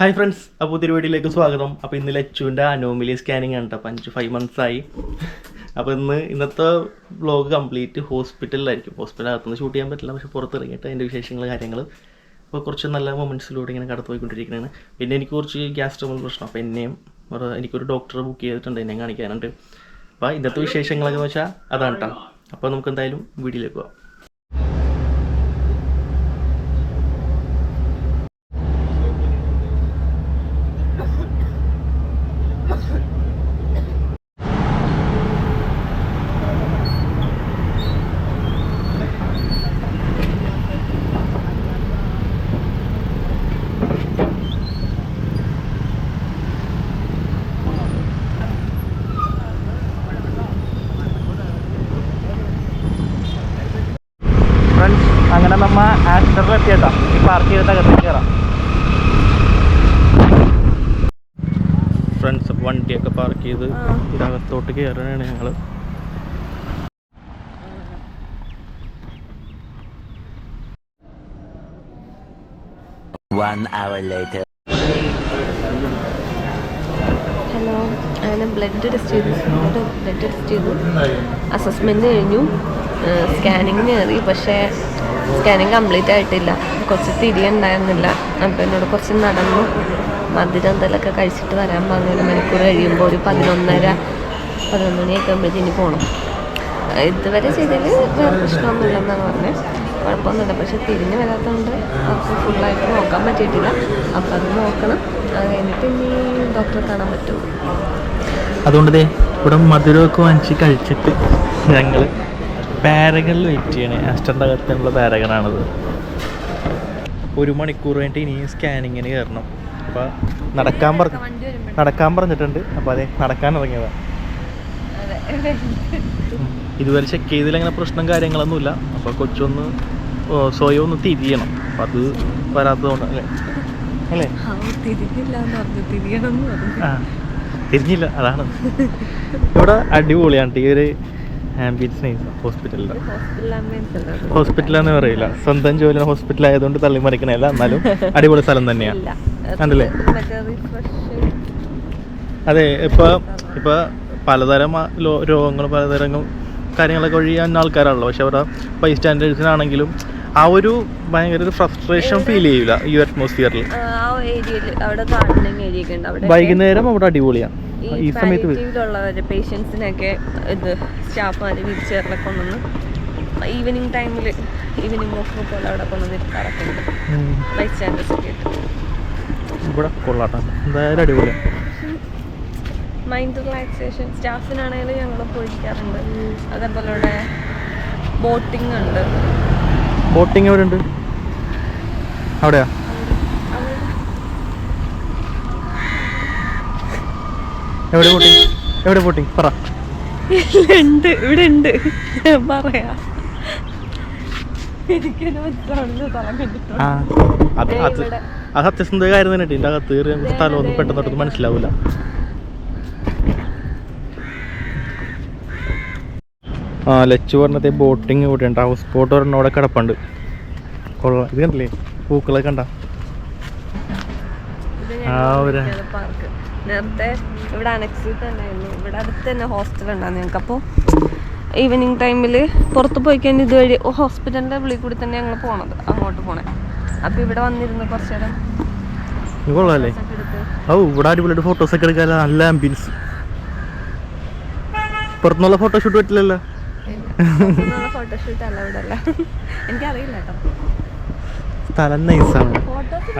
Hi friends അപ്പോൾ പുതിയൊരു വീഡിയോയിലേക്ക് സ്വാഗതം. അപ്പോൾ ഇന്ന് ലച്ചുവിന്റെ അനോമിലി സ്കാനിങ് ആണ് അപ്പോൾ അഞ്ച് ഫൈവ് മന്ത്സ് ആയി. അപ്പോൾ ഇന്ന് ഇന്നത്തെ വ്ലോഗ് കംപ്ലീറ്റ് ഹോസ്പിറ്റലിലായിരിക്കും ഹോസ്പിറ്റൽ അകത്തുനിന്ന് ഷൂട്ട് ചെയ്യാൻ പറ്റില്ല. പക്ഷേ പുറത്തിറങ്ങിയിട്ട് അതിന്റെ വിശേഷങ്ങൾ കാര്യങ്ങൾ അപ്പോൾ കുറച്ച് നല്ല മൊമെന്റ്സിലൂടെ ഇങ്ങനെ കടത്തുപോയിക്കൊണ്ടിരിക്കുന്നതാണ് പിന്നെ എനിക്ക് കുറച്ച് ഗ്യാസ് ട്രബിൾ പ്രശ്നം. അപ്പോൾ എന്നെയും എനിക്കൊരു ഡോക്ടറെ ബുക്ക് ചെയ്തിട്ടുണ്ട്. എന്നെ കാണിക്കാനുണ്ട്. അപ്പോൾ ഇന്നത്തെ വിശേഷങ്ങളൊക്കെ വെച്ചാൽ അതാണ് കേട്ടോ അപ്പോൾ നമുക്ക് എന്തായാലും വീഡിയോയിലേക്ക് പോകാം ഫ്രണ്ട്സ് അങ്ങനെ നമ്മ ആക്സിഡന്റിൽ എത്തിയട്ടാ. ഈ പാർക്ക് ചെയ്തിട്ട് അകത്തേക്ക് കയറാം ഫ്രണ്ട്സ് വണ്ടിയൊക്കെ പാർക്ക് ചെയ്ത് ഇതിനകത്തോട്ട് കയറാനാണ് ഞങ്ങൾ One hour later. ഹലോ അങ്ങനെ ബ്ലഡ് ടെസ്റ്റ് ചെയ്തു. ബ്ലഡ് ടെസ്റ്റ് ചെയ്തു. അസസ്മെന്റ് കഴിഞ്ഞു. സ്കാനിങ്ങിന് കയറി പക്ഷേ സ്കാനിങ് കംപ്ലീറ്റ് ആയിട്ടില്ല. കുറച്ച് തിരി ഉണ്ടായിരുന്നില്ല. അപ്പോൾ എന്നോട് കുറച്ച് നടന്നു. മധുരം എന്തെങ്കിലുമൊക്കെ കഴിച്ചിട്ട് വരാൻ പറഞ്ഞു. ഒരു മണിക്കൂർ കഴിയുമ്പോൾ ഒരു പതിനൊന്നര പതിനൊന്ന് മണിയൊക്കെ ആകുമ്പോഴത്തേന് പോകണം ഇതുവരെ ചെയ്തതിൽ വേറെ പ്രശ്നമൊന്നുമില്ലെന്നാണ് പറഞ്ഞത്. കുഴപ്പമൊന്നുമില്ല. പക്ഷെ തിരിഞ്ഞ് വരാത്തതുകൊണ്ട് നമുക്ക് ഫുള്ളായിട്ട് നോക്കാൻ പറ്റിയിട്ടില്ല. അപ്പോൾ അത് നോക്കണം. അത് കഴിഞ്ഞിട്ട് ഇനി ഡോക്ടറെ കാണാൻ പറ്റുള്ളൂ അതുകൊണ്ട് ഇവിടെ മധുരമൊക്കെ വാങ്ങിച്ച് കഴിച്ചിട്ട് ഞങ്ങൾ പാരകളിൽ വെയിറ്റ് ചെയ്യണേ. ആസ്റ്ററിന്റെ അകത്തുള്ള പാരഗണാണിത് ഒരു മണിക്കൂർ കഴിഞ്ഞിട്ട് ഇനിയും സ്കാനിങ്ങിന് കയറണം. അപ്പോൾ നടക്കാൻ പറഞ്ഞു നടക്കാൻ പറഞ്ഞിട്ടുണ്ട്. അപ്പോൾ അതെ നടക്കാൻ ഇറങ്ങിയതാണ് ഇതുവരെ ചെക്ക് ചെയ്തതിൽ അങ്ങനെ പ്രശ്നം കാര്യങ്ങളൊന്നുമില്ല. അപ്പോൾ കൊച്ചൊന്ന് സ്വയം ഒന്ന് തിരിയണം. അപ്പം അത് വരാത്തതുകൊണ്ട് അല്ലേ? അല്ലേ? തിരിഞ്ഞില്ല. അതാണ്. ഇവിടെ അടിപൊളിയാണ് ഈ ഒരു ആംബിയൻസ് നൈസ് ഹോസ്പിറ്റലിന്റെ ഹോസ്പിറ്റൽ പറയില്ല. സ്വന്തം ജോലി ഹോസ്പിറ്റൽ ആയതുകൊണ്ട് തള്ളി മറിക്കണല്ല എന്നാലും അടിപൊളി സ്ഥലം തന്നെയാണ് അതല്ലേ അതെ ഇപ്പോൾ ഇപ്പോൾ പലതരം രോഗങ്ങളും രോഗങ്ങൾ പലതരം കാര്യങ്ങളൊക്കെ ഒഴിയാൻ ആൾക്കാരാണല്ലോ. പക്ഷെ അവരുടെ ബൈ സ്റ്റാൻഡേർഡ്സിനാണെങ്കിലും ആ ഒരു ഭയങ്കര ഒരു ഫ്രസ്ട്രേഷൻ ഫീൽ ചെയ്യില്ല ഈ അറ്റ്മോസ്ഫിയറിൽ. വൈകുന്നേരം അവിടെ അടിപൊളിയാണ് ഈ. പാലിറ്റീവിലുള്ളവര് പേഷ്യൻസിനൊക്കെ ഇത് സ്റ്റാഫുമാർ വീൽ കൊണ്ടുവന്ന് ഈവനിങ് ടൈമിൽ ഈവനിങ് ഓഫ് പോലെ അവിടെ കൊണ്ടുവന്ന് ഇരുത്താറൊക്കെ ഉണ്ട്. ഉം. ബൈ സ്റ്റാൻഡേഴ്സ് ഒക്കെ ആയിട്ട്. ഇവിടെ കൊള്ളാട്ടോ. എന്തായാലും അടിപൊളിയാണ് മൈൻഡ് റിലാക്സേഷൻ സ്റ്റാഫിനാണെങ്കിലും ഞങ്ങൾ പോയിരിക്കാറുണ്ട്. അതേപോലെ ഇവിടെ ബോട്ടിംഗ് ഉണ്ട്. ബോട്ടിംഗ് എവിടെ ഉണ്ട് അവിടെയാ? എവിടെ പൊട്ടി? എവിടെ പൊട്ടി? പറ. ഉണ്ട് ഇവിടെ ഉണ്ട് പറയാ അത് സത്യസന്ധ കാര്യം തന്നെ ഇതിന്റെ അകത്ത് കയറി പെട്ടെന്ന് സ്ഥലമൊന്നും മനസ്സിലാവില്ല ആ ലച്ചു പറഞ്ഞത് ബോട്ടിങ് ഇവിടെ ഉണ്ട് ഹൗസ് ബോട്ട് ഒരെണ്ണം അവിടെ കിടപ്പുണ്ട്. കൊള്ളാം. ഇത് കണ്ടില്ലേ? പൂക്കളൊക്കെ കണ്ട? ആ ഒരു നേരത്തെ ഇവിടെ അനക്സിൽ തന്നെ തന്നെയായിരുന്നു ഇവിടെ അടുത്ത് തന്നെ ഹോസ്റ്റൽ ഉണ്ടായിരുന്നു ഞങ്ങൾക്ക് അപ്പോൾ ഈവനിങ് ടൈമിൽ പുറത്ത് പോയി കഴിഞ്ഞാൽ ഇതുവഴി ഹോസ്പിറ്റലിന്റെ വിളി കൂടി തന്നെ ഞങ്ങൾ പോണത് അങ്ങോട്ട് പോണേ. അപ്പോൾ ഇവിടെ വന്നിരുന്നു കുറച്ച് നേരം കൊള്ളാല്ലേ? ഓ ഇവിടെ അടിപൊളിയായിട്ട് ഫോട്ടോസ് ഒക്കെ എടുക്കാൻ നല്ല ആംബിയൻസ് പുറത്തുനിന്നുള്ള ഫോട്ടോഷൂട്ട് പറ്റില്ലല്ലോ. ഫോട്ടോഷൂട്ട് അല്ല ഇവിടെ അല്ല എനിക്കറിയില്ല കേട്ടോ. സ്ഥലം നൈസാണ്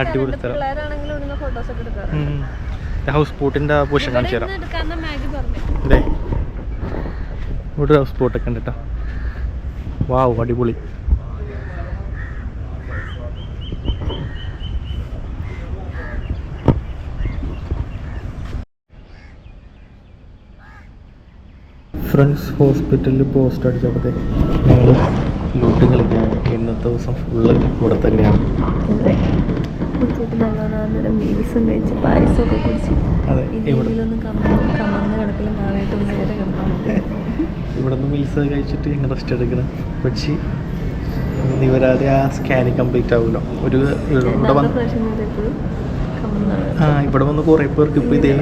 അടിപൊളി സ്ഥലം. പിള്ളേരാണെങ്കിലും ഇവിടുന്ന് ഫോട്ടോസ് ഒക്കെ എടുക്കാറുണ്ട്. ഹൗസ് ബോട്ടിന്റെ പൊസിഷൻ കാണിച്ചു തരാം അതെ ഇവിടെ ഹൗസ് ബോട്ടൊക്കെ ഉണ്ട് കേട്ടോ വാവ് അടിപൊളി. ഫ്രണ്ട്സ് ഹോസ്പിറ്റലിൽ പോസ്റ്റ് അടിച്ചപ്പോഴത്തെ ഞങ്ങൾ ലൂട്ട് കളിക്കാൻ ഇന്നത്തെ ദിവസം ഫുള്ള് ഇവിടെ തന്നെയാണ്. ഉച്ചയ്ക്ക് നല്ലോണം മീൽസും കഴിച്ച് പായസമൊക്കെ കുടിച്ച് ഇതിലൊന്നും കമ്മന്ന് കിടക്കലും ഒന്ന് നേരെ കിടക്കാൻ ഇവിടെ നിന്ന് മീൽസ് കഴിച്ചിട്ട് ഇങ്ങനെ റെസ്റ്റ് എടുക്കണം. പക്ഷേ ഇനി വരാതെ ആ സ്കാനിങ് കംപ്ലീറ്റ് ആവുമല്ലോ ഒരു ഇവിടെ വന്ന് ആ ഇവിടെ വന്ന് കുറേ പേർക്ക് ഇപ്പോൾ ഇതേ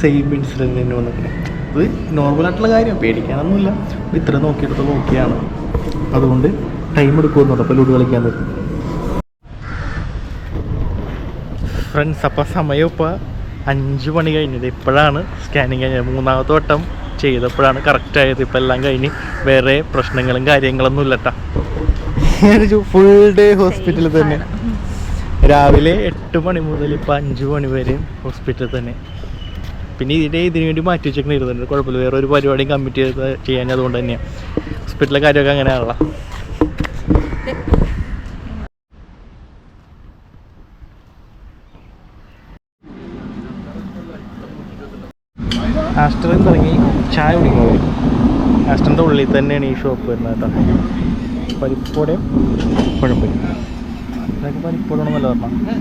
സെയിം ഇൻസിഡന്റ് തന്നെ വന്നിട്ടുണ്ട് ഇത് നോർമലായിട്ടുള്ള കാര്യം പേടിക്കാനൊന്നുമില്ല. ഇത്ര നോക്കിയെടുത്ത് നോക്കിയാണ്. അതുകൊണ്ട് ടൈം എടുക്കുമെന്നുണ്ട് അപ്പോൾ ലൂഡ് കളിക്കാൻ പറ്റും ഫ്രണ്ട്സ് അപ്പോൾ സമയം ഇപ്പോൾ അഞ്ച് മണി കഴിഞ്ഞത്. ഇപ്പോഴാണ് സ്കാനിങ് കഴിഞ്ഞത്. മൂന്നാമത്തെ വട്ടം ചെയ്തപ്പോഴാണ് കറക്റ്റ് ആയത്. ഇപ്പം എല്ലാം കഴിഞ്ഞ് വേറെ പ്രശ്നങ്ങളും കാര്യങ്ങളൊന്നും ഇല്ലട്ടാ ഫുൾ ഡേ ഹോസ്പിറ്റലിൽ തന്നെ. രാവിലെ എട്ട് മണി മുതൽ ഇപ്പം അഞ്ച് മണി വരെയും ഹോസ്പിറ്റലിൽ തന്നെ. പിന്നെ ഇതിന്റെ ഇതിനു വേണ്ടി മാറ്റി വെച്ചിട്ടുണ്ട് ഇരുന്നുണ്ട് കുഴപ്പമില്ല. വേറെ ഒരു പരിപാടിയും കമ്മിറ്റ് ചെയ്ത് ചെയ്യാൻ അതുകൊണ്ട് തന്നെയാണ് ഹോസ്പിറ്റലിലെ കാര്യമൊക്കെ അങ്ങനെയാണല്ലോ. ആസ്റ്ററിൽ നിന്ന് ഇറങ്ങി ചായ കുടിക്കാൻ ആസ്റ്ററിന്റെ ഉള്ളിൽ തന്നെയാണ് ഈ ഷോപ്പ് വരുന്നത് കേട്ടോ. പരിപ്പോടെയും കുഴപ്പമില്ല ഇതൊക്കെ പരിപ്പോടാണെന്നല്ല പറഞ്ഞാൽ